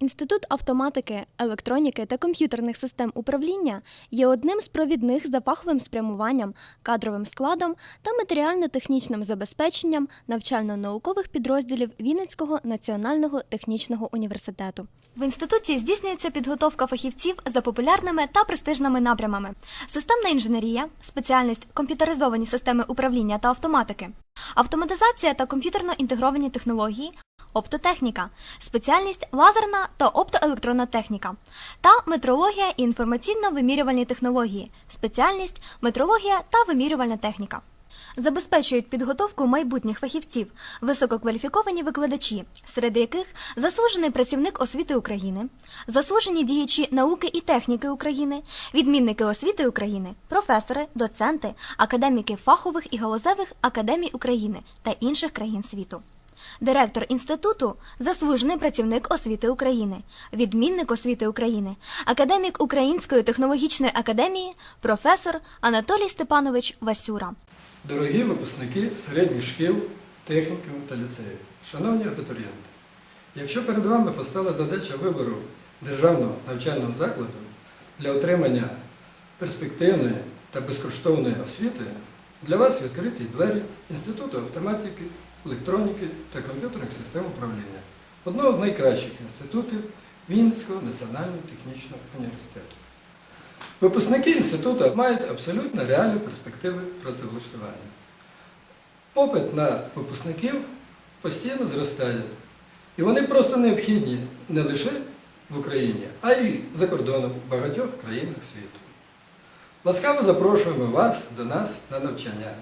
Інститут автоматики, електроніки та комп'ютерних систем управління є одним з провідних за фаховим спрямуванням, кадровим складом та матеріально-технічним забезпеченням навчально-наукових підрозділів Вінницького національного технічного університету. В інституті здійснюється підготовка фахівців за популярними та престижними напрямами: системна інженерія, спеціальність комп'ютеризовані системи управління та автоматики, автоматизація та комп'ютерно інтегровані технології, оптотехніка, спеціальність лазерна та оптоелектронна техніка та метрологія і інформаційно-вимірювальні технології, спеціальність метрологія та вимірювальна техніка. Забезпечують підготовку майбутніх фахівців, висококваліфіковані викладачі, серед яких заслужений працівник освіти України, заслужені діячі науки і техніки України, відмінники освіти України, професори, доценти, академіки фахових і галузевих академій України та інших країн світу. Директор інституту заслужений працівник освіти України, відмінник освіти України, академік Української технологічної академії, професор Анатолій Степанович Васюра. Дорогі випускники середніх шкіл, технікумів та ліцеїв, шановні абітурієнти, якщо перед вами постала задача вибору державного навчального закладу для отримання перспективної та безкоштовної освіти, для вас відкриті двері Інституту автоматики, електроніки та комп'ютерних систем управління, одного з найкращих інститутів Вінницького національного технічного університету. Випускники інституту мають абсолютно реальні перспективи працевлаштування. Попит на випускників постійно зростає. І вони просто необхідні не лише в Україні, а й за кордоном в багатьох країнах світу. Ласкаво запрошуємо вас до нас на навчання.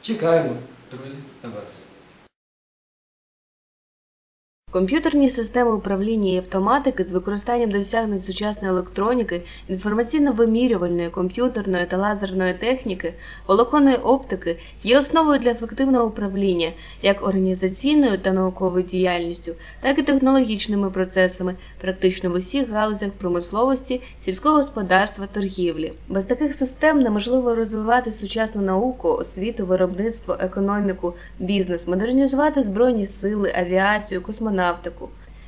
Чекаємо, друзі, на вас. Комп'ютерні системи управління і автоматики з використанням досягнень сучасної електроніки, інформаційно-вимірювальної, комп'ютерної та лазерної техніки, волоконної оптики є основою для ефективного управління як організаційною та науковою діяльністю, так і технологічними процесами, практично в усіх галузях промисловості, сільського господарства, торгівлі. Без таких систем неможливо розвивати сучасну науку, освіту, виробництво, економіку, бізнес, модернізувати збройні сили, авіацію, космонавтику.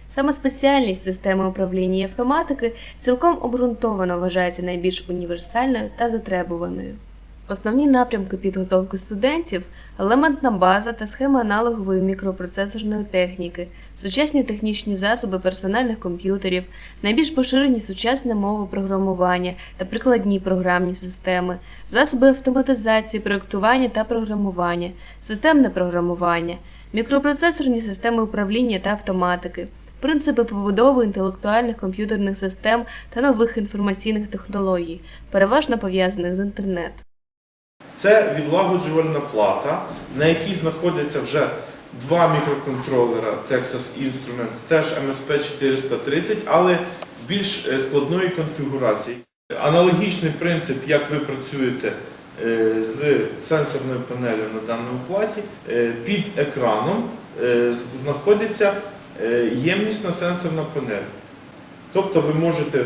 Саме спеціальність системи управління і автоматики цілком обґрунтовано вважається найбільш універсальною та затребуваною. Основні напрямки підготовки студентів елементна база та схема аналогової мікропроцесорної техніки, сучасні технічні засоби персональних комп'ютерів, найбільш поширені сучасні мови програмування та прикладні програмні системи, засоби автоматизації, проєктування та програмування, системне програмування, мікропроцесорні системи управління та автоматики, принципи побудови інтелектуальних комп'ютерних систем та нових інформаційних технологій, переважно пов'язаних з інтернетом. Це відлагоджувальна плата, на якій знаходяться вже два мікроконтролера Texas Instruments, теж MSP 430, але більш е, складної конфігурації. Аналогічний принцип, як ви працюєте з сенсорною панелью на даному платі, е, під екраном е, знаходиться е, ємнісна сенсорна панель. Тобто ви можете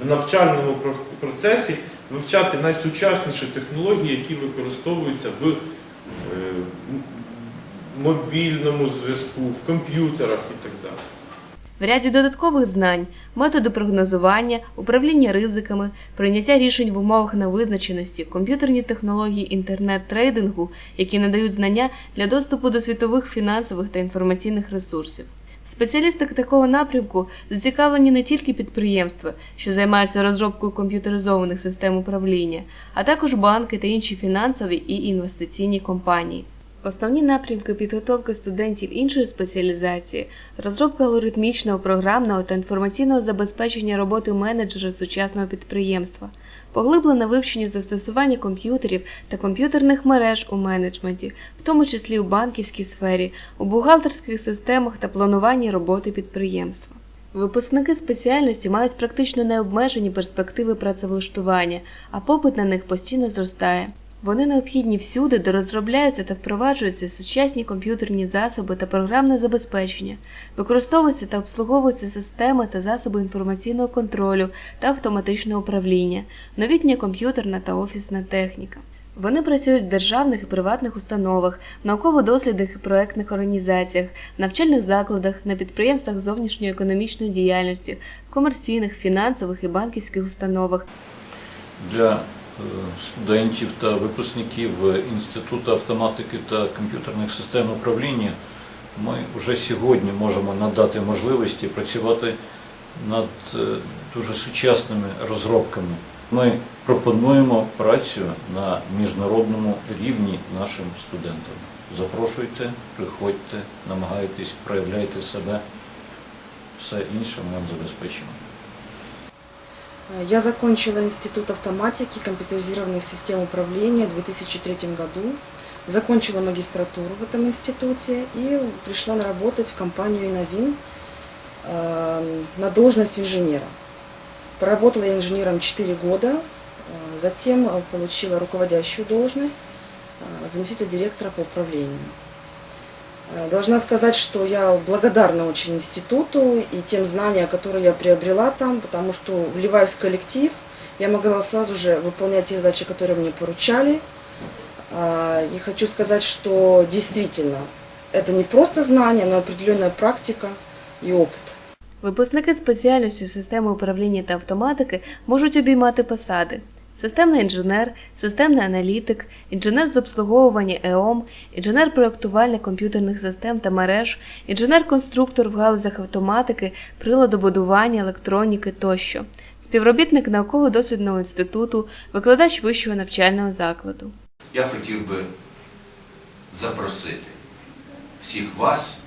в навчальному процесі вивчати найсучасніші технології, які використовуються в е, мобільному зв'язку, в комп'ютерах і так далі. В ряді додаткових знань, методи прогнозування, управління ризиками, прийняття рішень в умовах невизначеності, комп'ютерні технології інтернет-трейдингу, які надають знання для доступу до світових фінансових та інформаційних ресурсів. Спеціалісти такого напрямку зацікавлені не тільки підприємства, що займаються розробкою комп'ютеризованих систем управління, а також банки та інші фінансові і інвестиційні компанії. Основні напрямки підготовки студентів іншої спеціалізації розробка алгоритмічного, програмного та інформаційного забезпечення роботи менеджера сучасного підприємства, поглиблене вивчення застосування комп'ютерів та комп'ютерних мереж у менеджменті, в тому числі у банківській сфері, у бухгалтерських системах та плануванні роботи підприємства. Випускники спеціальності мають практично необмежені перспективи працевлаштування, а попит на них постійно зростає. Вони необхідні всюди, де розробляються та впроваджуються сучасні комп'ютерні засоби та програмне забезпечення, використовуються та обслуговуються системи та засоби інформаційного контролю та автоматичного управління, новітня комп'ютерна та офісна техніка. Вони працюють в державних і приватних установах, науково-дослідних і проектних організаціях, навчальних закладах, на підприємствах зовнішньої економічної діяльності, комерційних, фінансових і банківських установах. для студентів та випускників Інституту автоматики та комп'ютерних систем управління ми вже сьогодні можемо надати можливості працювати над е, дуже сучасними розробками. Ми пропонуємо працю на міжнародному рівні нашим студентам. Запрошуйте, приходьте, намагайтесь, проявляйте себе. Все інше ми вам забезпечимо. Я закончила Институт автоматики компьютеризированных систем управления в 2003 году. Закончила магистратуру в этом институте и пришла работать в компанию «Иновин» э, на должность инженера. Проработала я инженером 4 года, э, затем э, получила руководящую должность заместителя директора по управлению. Э, Должна сказать, что я благодарна очень институту и тем знаниям, которые я приобрела там, потому что, вливаясь в коллектив, я могла сразу же выполнять те задачи, которые мне поручали. А, И хочу сказать, что действительно это не просто знание, но определенная практика и опыт. Випускники спеціальності системи управління та автоматики можуть обіймати посади: системний інженер, системний аналітик, інженер з обслуговування ЕОМ, інженер-проєктувальник комп'ютерних систем та мереж, інженер-конструктор в галузях автоматики, приладобудування, електроніки тощо, співробітник науково-дослідного інституту, викладач вищого навчального закладу. я хотів би запросити всіх вас,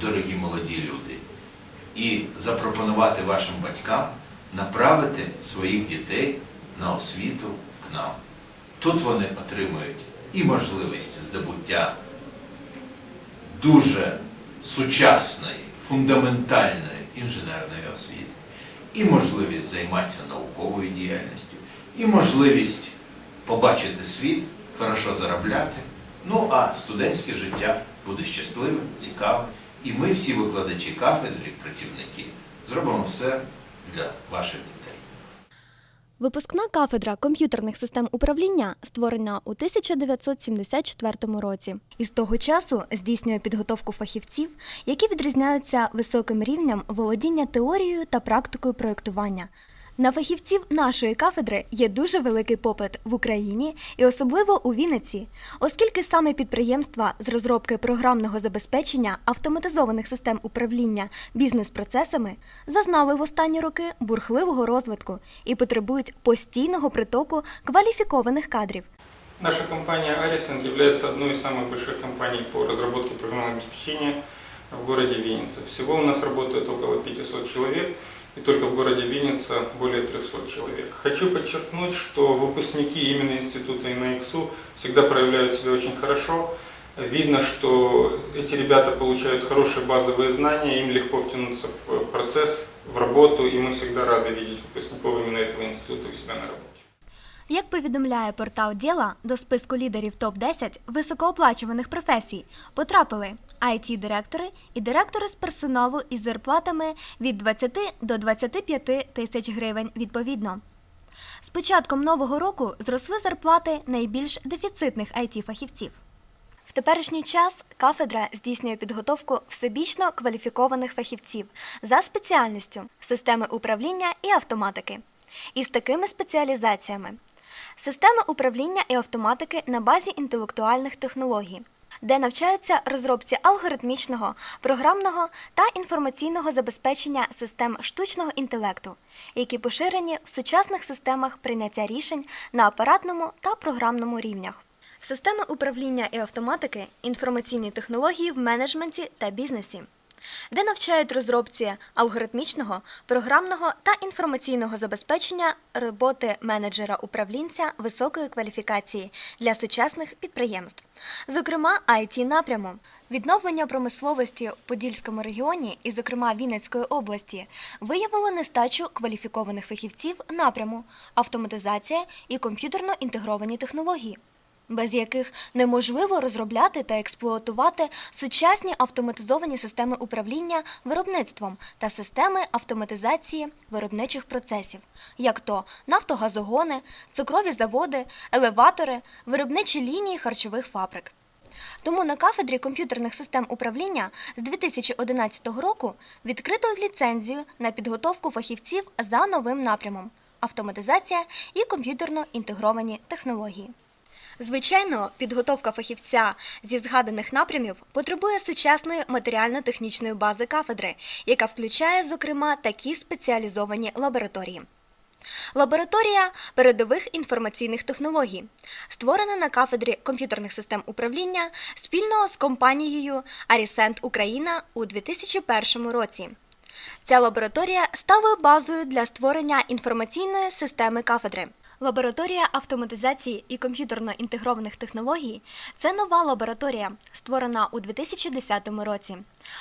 дорогі молоді люди, і запропонувати вашим батькам направити своїх дітей на освіту к нам. Тут вони отримують і можливість здобуття дуже сучасної, фундаментальної інженерної освіти, і можливість займатися науковою діяльністю, і можливість побачити світ, хорошо заробляти. Ну а студентське життя буде щасливим, цікавим. І ми, всі викладачі кафедри, працівники, зробимо все для ваших дітей. Випускна кафедра комп'ютерних систем управління створена у 1974 році. І з того часу здійснює підготовку фахівців, які відрізняються високим рівнем володіння теорією та практикою проєктування. На фахівців нашої кафедри є дуже великий попит в Україні і особливо у Вінниці, оскільки саме підприємства з розробки програмного забезпечення автоматизованих систем управління бізнес-процесами зазнали в останні роки бурхливого розвитку і потребують постійного притоку кваліфікованих кадрів. Наша компания Arisen является одной из самых больших по разработке программного обеспечения в городе Винница. Всего у нас работает около 500 человек, и только в городе Винница более 300 человек. Хочу подчеркнуть, что выпускники именно института ИНАИКСУ всегда проявляют себя очень хорошо. Видно, что эти ребята получают хорошие базовые знания, им легко втянуться в процесс, в работу, и мы всегда рады видеть выпускников именно этого института у себя на работе. Як повідомляє портал Діла, до списку лідерів топ-10 високооплачуваних професій потрапили IT-директори і директори з персоналу із зарплатами від 20 до 25 тисяч гривень відповідно. З початком нового року зросли зарплати найбільш дефіцитних IT-фахівців. В теперішній час кафедра здійснює підготовку всебічно кваліфікованих фахівців за спеціальністю системи управління і автоматики. Із такими спеціалізаціями: системи управління і автоматики на базі інтелектуальних технологій, де навчаються розробці алгоритмічного, програмного та інформаційного забезпечення систем штучного інтелекту, які поширені в сучасних системах прийняття рішень на апаратному та програмному рівнях. Системи управління і автоматики, інформаційні технології в менеджменті та бізнесі, де навчають розробці алгоритмічного, програмного та інформаційного забезпечення роботи менеджера-управлінця високої кваліфікації для сучасних підприємств, зокрема it напряму. Відновлення промисловості в Подільському регіоні і, зокрема, Вінницької області, виявило нестачу кваліфікованих фахівців напряму автоматизація і комп'ютерно інтегровані технології. Без яких неможливо розробляти та експлуатувати сучасні автоматизовані системи управління виробництвом та системи автоматизації виробничих процесів, як то нафтогазогони, цукрові заводи, елеватори, виробничі лінії харчових фабрик. Тому на кафедрі комп'ютерних систем управління з 2011 року відкрито ліцензію на підготовку фахівців за новим напрямом автоматизація і комп'ютерно інтегровані технології. Звичайно, підготовка фахівця зі згаданих напрямів потребує сучасної матеріально-технічної бази кафедри, яка включає, зокрема, такі спеціалізовані лабораторії. Лабораторія передових інформаційних технологій, створена на кафедрі комп'ютерних систем управління спільно з компанією Арісент Україна у 2001 році. Ця лабораторія стала базою для створення інформаційної системи кафедри. Лабораторія автоматизації і комп'ютерно інтегрованих технологій це нова лабораторія, створена у 2010 році.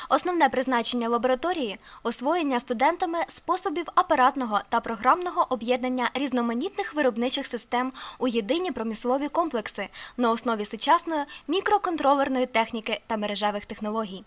Основне призначення лабораторії освоєння студентами способів апаратного та програмного об'єднання різноманітних виробничих систем у єдині промислові комплекси на основі сучасної мікроконтролерної техніки та мережевих технологій.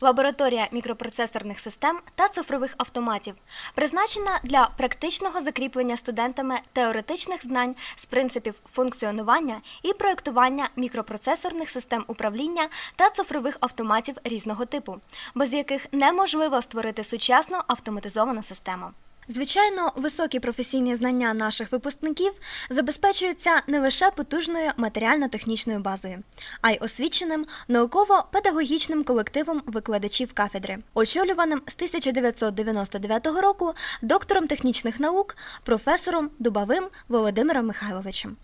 Лабораторія мікропроцесорних систем та цифрових автоматів призначена для практичного закріплення студентами теоретичних знань з принципів функціонування і проєктування мікропроцесорних систем управління та цифрових автоматів різного типу, без яких неможливо створити сучасну автоматизовану систему. Звичайно, високі професійні знання наших випускників забезпечуються не лише потужною матеріально-технічною базою, а й освіченим науково-педагогічним колективом викладачів кафедри, очолюваним з 1999 року доктором технічних наук, професором Дубовим Володимиром Михайловичем.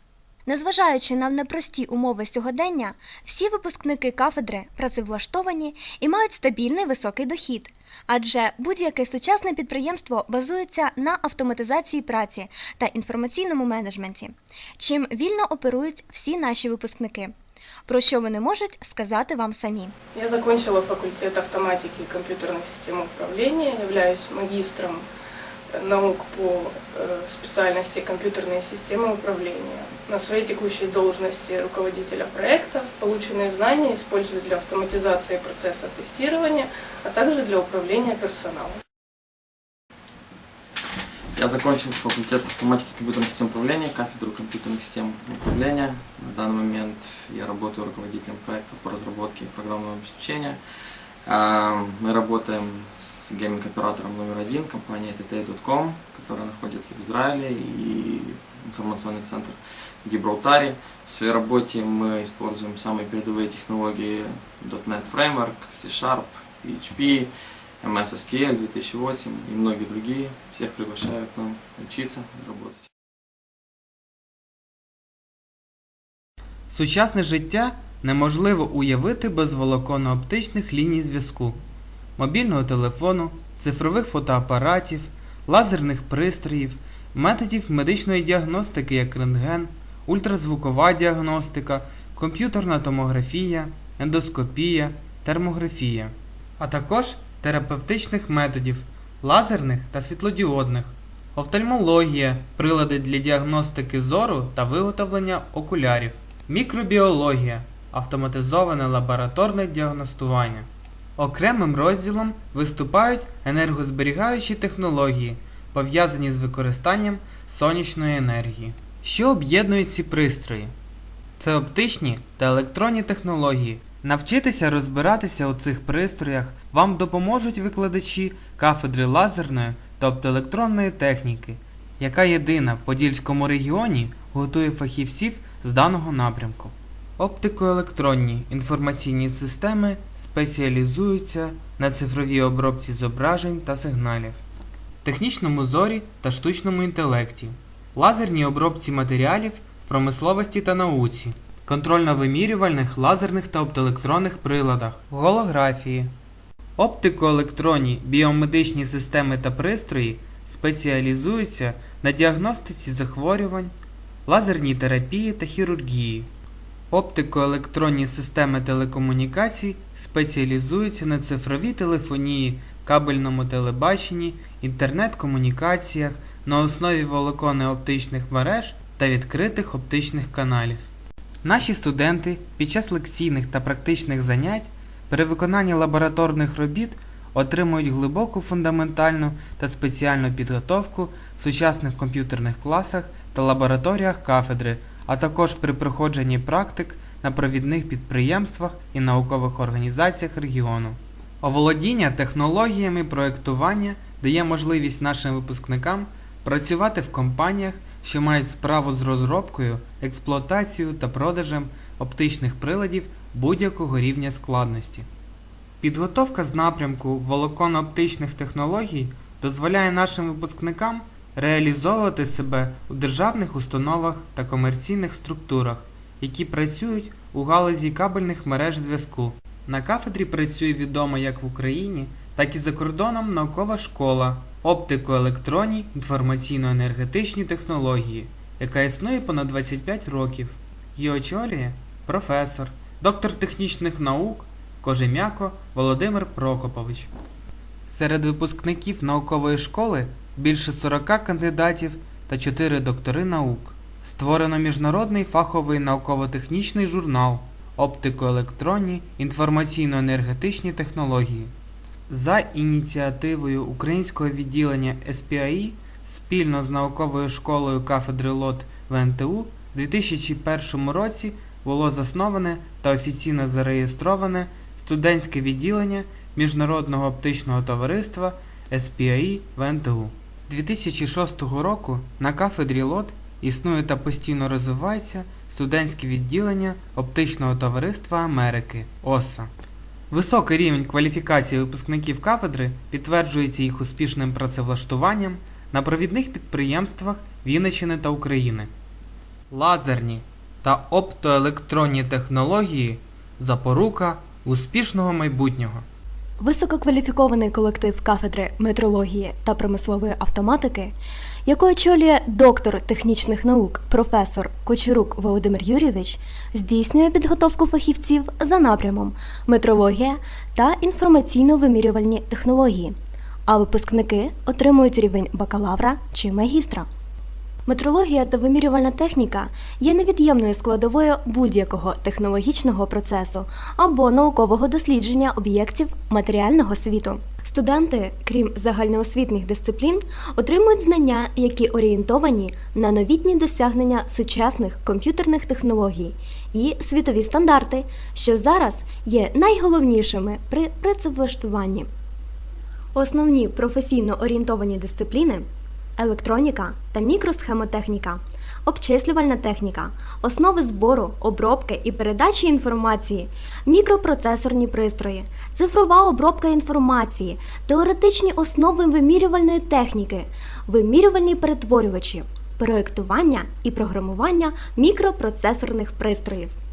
Незважаючи на непрості умови сьогодення, всі випускники кафедри працевлаштовані і мають стабільний високий дохід. Адже будь-яке сучасне підприємство базується на автоматизації праці та інформаційному менеджменті, чим вільно оперують всі наші випускники. Про що вони можуть сказати вам самі. Я закончила факультет автоматики и компьютерных систем управления, являюсь магистром наук по э, специальности компьютерные системы управления. На своей текущей должности руководителя проектов полученные знания использую для автоматизации процесса тестирования, а также для управления персоналом. Я закончил факультет автоматики компьютерных систем управления, кафедру компьютерных систем управления. На данный момент я работаю руководителем проекта по разработке программного обеспечения. А, Мы работаем с гейминг-оператором номер один, компанией TT.com, которая находится в Израиле, и информационный центр в Гибралтаре. В своей работе мы используем самые передовые технологии .NET Framework, C-Sharp, PHP, MS SQL 2008 и многие другие. Всех приглашаю к нам учиться работать. Сучасне життя неможливо уявити без волоконно-оптичних ліній зв'язку, мобільного телефону, цифрових фотоапаратів, лазерних пристроїв, методів медичної діагностики, як рентген, ультразвукова діагностика, комп'ютерна томографія, ендоскопія, термографія, а також терапевтичних методів, лазерних та світлодіодних, офтальмологія, прилади для діагностики зору та виготовлення окулярів. Мікробіологія автоматизоване лабораторне діагностування. Окремим розділом виступають енергозберігаючі технології, пов'язані з використанням сонячної енергії. Що об'єднують ці пристрої? Це оптичні та електронні технології. Навчитися розбиратися у цих пристроях вам допоможуть викладачі кафедри лазерної та оптоелектронної техніки, яка єдина в Подільському регіоні готує фахівців з даного напрямку. Оптикоелектронні інформаційні системи спеціалізуються на цифровій обробці зображень та сигналів, технічному зорі та штучному інтелекті, лазерній обробці матеріалів промисловості та науці, контрольно-вимірювальних лазерних та оптоелектронних приладах, голографії. Оптикоелектронні біомедичні системи та пристрої спеціалізуються на діагностиці захворювань, лазерній терапії та хірургії. Оптикоелектронні системи телекомунікацій спеціалізуються на цифровій телефонії, кабельному телебаченні, інтернет-комунікаціях на основі волоконно-оптичних мереж та відкритих оптичних каналів. Наші студенти під час лекційних та практичних занять при виконанні лабораторних робіт отримують глибоку фундаментальну та спеціальну підготовку в сучасних комп'ютерних класах та лабораторіях кафедри, а також при проходженні практик на провідних підприємствах і наукових організаціях регіону. Оволодіння технологіями проєктування дає можливість нашим випускникам працювати в компаніях, що мають справу з розробкою, експлуатацією та продажем оптичних приладів будь-якого рівня складності. Підготовка з напрямку волоконно-оптичних технологій дозволяє нашим випускникам реалізовувати себе у державних установах та комерційних структурах, які працюють у галузі кабельних мереж зв'язку. На кафедрі працює відома як в Україні, так і за кордоном наукова школа оптико-електронні інформаційно-енергетичні технології, яка існує понад 25 років. Її очолює професор, доктор технічних наук Кожем'яко Володимир Прокопович. Серед випускників наукової школи більше 40 кандидатів та 4 доктори наук. Створено міжнародний фаховий науково-технічний журнал Оптико-електронні інформаційно-енергетичні технології. За ініціативою українського відділення SPIE спільно з науковою школою кафедри ЛОТ ВНТУ в 2001 році було засноване та офіційно зареєстроване студентське відділення Міжнародного оптичного товариства SPIE ВНТУ. З 2006 року на кафедрі ЛОТ існує та постійно розвивається студентське відділення Оптичного товариства Америки ОСА. Високий рівень кваліфікації випускників кафедри підтверджується їх успішним працевлаштуванням на провідних підприємствах Вінниччини та України. Лазерні та оптоелектронні технології запорука успішного майбутнього. Висококваліфікований колектив кафедри метрології та промислової автоматики, яку очолює доктор технічних наук професор Кочурук Володимир Юрійович, здійснює підготовку фахівців за напрямом метрологія та інформаційно-вимірювальні технології, а випускники отримують рівень бакалавра чи магістра. Метрологія та вимірювальна техніка є невід'ємною складовою будь-якого технологічного процесу або наукового дослідження об'єктів матеріального світу. Студенти, крім загальноосвітніх дисциплін, отримують знання, які орієнтовані на новітні досягнення сучасних комп'ютерних технологій і світові стандарти, що зараз є найголовнішими при працевлаштуванні. Основні професійно орієнтовані дисципліни електроніка та мікросхемотехніка, обчислювальна техніка, основи збору, обробки і передачі інформації, мікропроцесорні пристрої, цифрова обробка інформації, теоретичні основи вимірювальної техніки, вимірювальні перетворювачі, проєктування і програмування мікропроцесорних пристроїв.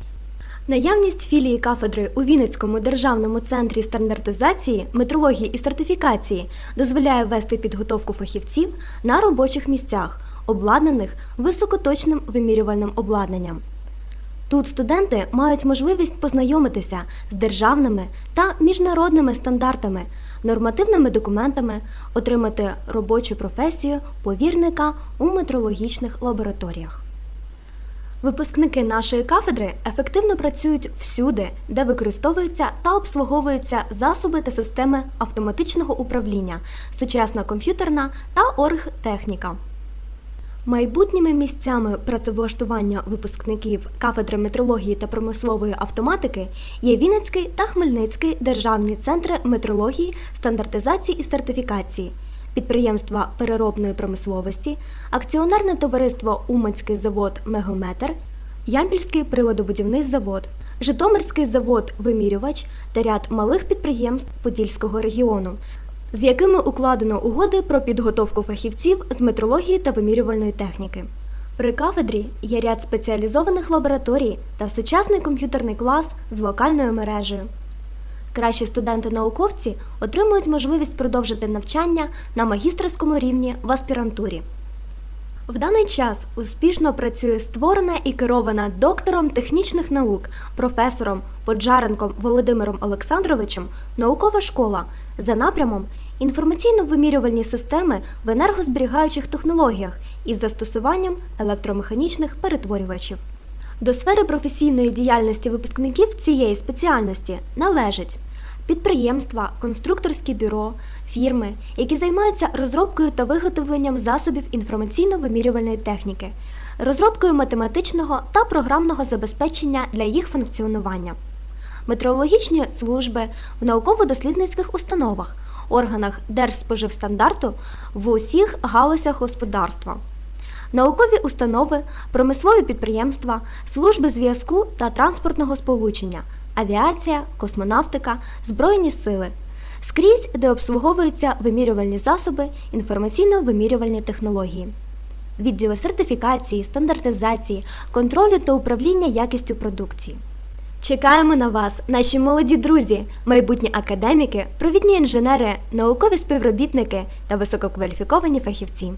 Наявність філії кафедри у Вінницькому державному центрі стандартизації, метрології і сертифікації дозволяє вести підготовку фахівців на робочих місцях, обладнаних високоточним вимірювальним обладнанням. Тут студенти мають можливість познайомитися з державними та міжнародними стандартами, нормативними документами, отримати робочу професію повірника у метрологічних лабораторіях. Випускники нашої кафедри ефективно працюють всюди, де використовуються та обслуговуються засоби та системи автоматичного управління, сучасна комп'ютерна та оргтехніка. Майбутніми місцями працевлаштування випускників кафедри метрології та промислової автоматики є Вінницький та Хмельницький державні центри метрології, стандартизації і сертифікації, підприємства переробної промисловості, акціонерне товариство Уманський завод Мегометр, Ямпільський приводобудівний завод, Житомирський завод Вимірювач та ряд малих підприємств Подільського регіону, з якими укладено угоди про підготовку фахівців з метрології та вимірювальної техніки. При кафедрі є ряд спеціалізованих лабораторій та сучасний комп'ютерний клас з локальною мережею. Кращі студенти-науковці отримують можливість продовжити навчання на магістерському рівні в аспірантурі. В даний час успішно працює створена і керована доктором технічних наук, професором Поджаренком Володимиром Олександровичем наукова школа за напрямом інформаційно-вимірювальні системи в енергозберігаючих технологіях із застосуванням електромеханічних перетворювачів. До сфери професійної діяльності випускників цієї спеціальності належать підприємства, конструкторські бюро, фірми, які займаються розробкою та виготовленням засобів інформаційно-вимірювальної техніки, розробкою математичного та програмного забезпечення для їх функціонування, метеорологічні служби в науково-дослідницьких установах, органах Держспоживстандарту в усіх галузях господарства наукові установи, промислові підприємства, служби зв'язку та транспортного сполучення, авіація, космонавтика, збройні сили. Скрізь, де обслуговуються вимірювальні засоби, інформаційно-вимірювальні технології. Відділи сертифікації, стандартизації, контролю та управління якістю продукції. Чекаємо на вас, наші молоді друзі, майбутні академіки, провідні інженери, наукові співробітники та висококваліфіковані фахівці.